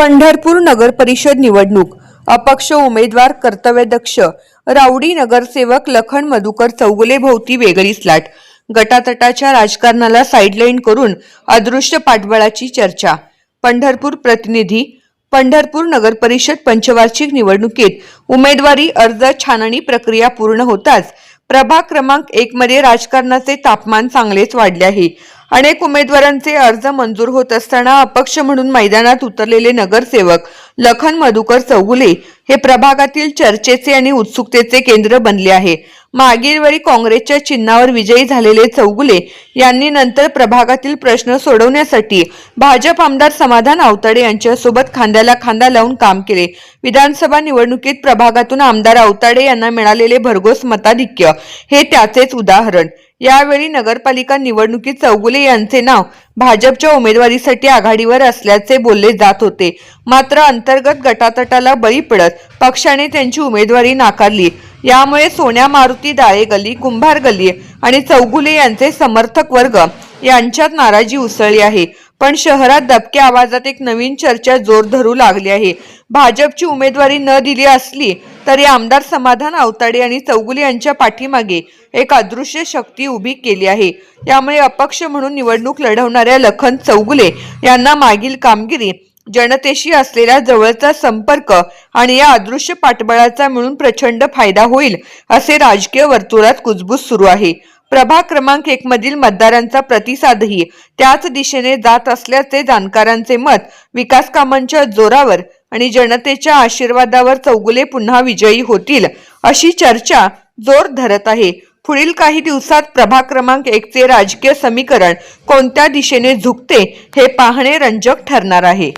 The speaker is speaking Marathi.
पंढरपूर नगर परिषद निवडणूक. अपक्ष उमेदवार कर्तव्यदक्ष राऊडी नगरसेवक लखन मधुकर चौगुले भोवती वेगळीच लाट गटातटाच्या राजकारणाला साईडलाईन करून अदृश्य पाठबळाची चर्चा. पंढरपूर प्रतिनिधी. पंढरपूर नगर परिषद पंचवार्षिक निवडणुकीत उमेदवारी अर्ज छाननी प्रक्रिया पूर्ण होताच प्रभाग क्रमांक एक मध्ये राजकारणाचे तापमान चांगलेच वाढले आहे. अनेक उमेदवारांचे अर्ज मंजूर होत असताना अपक्ष म्हणून मैदानात उतरलेले नगरसेवक लखन मधुकर चौगुले हे प्रभागातील चर्चेचे आणि उत्सुकतेचे केंद्र बनले आहे. मागील वेळी काँग्रेसच्या चिन्हावर विजयी झालेले चौगुले यांनी नंतर प्रभागातील प्रश्न सोडवण्यासाठी भाजप आमदार समाधान आवताडे यांच्यासोबत खांद्याला खांदा लावून काम केले. विधानसभा निवडणुकीत प्रभागातून आमदार आवताडे यांना मिळालेले भरघोस मताधिक्य हे त्याचेच उदाहरण. यावेळी नगरपालिका निवडणुकीत चौगुले यांचे नाव भाजपच्या उमेदवारीसाठी आघाडीवर असल्याचे बोलले जात होते. मात्र अंतर्गत गटातटाला बळी पडत पक्षाने त्यांची उमेदवारी नाकारली. यामुळे सोन्या मारुती दाळे गल्ली कुंभार गल्ली आणि चौगुले यांचे समर्थक वर्ग यांच्यात नाराजी उसळली आहे. पण शहरात दबक्या आवाजात एक नवीन चर्चा जोर धरू लागली आहे. भाजपची उमेदवारी न दिली असली तरी आमदार समाधान अवताडे आणि चौगुले यांच्या पाठीमागे एक अदृश्य शक्ती उभी केली आहे. त्यामुळे अपक्ष म्हणून निवडणूक लढवणाऱ्या लखन चौगुले यांना मागील कामगिरी जनतेशी असलेला जवळचा संपर्क आणि या अदृश्य पाठबळाचा मिळून प्रचंड फायदा होईल असे राजकीय वर्तुळात कुजबूज सुरू आहे. प्रभाग क्रमांक एक मधील मतदारांचा प्रतिसादही त्याच दिशेने जात असल्याचे जाणकारांचे मत विकास कामांच्या जोरावर आणि जनतेच्या आशीर्वादावर चौगुले पुन्हा विजयी होतील अशी चर्चा जोर धरत आहे. पुढील काही दिवसात प्रभाग क्रमांक एकचे राजकीय समीकरण कोणत्या दिशेने झुकते हे पाहणे रंजक ठरणार आहे.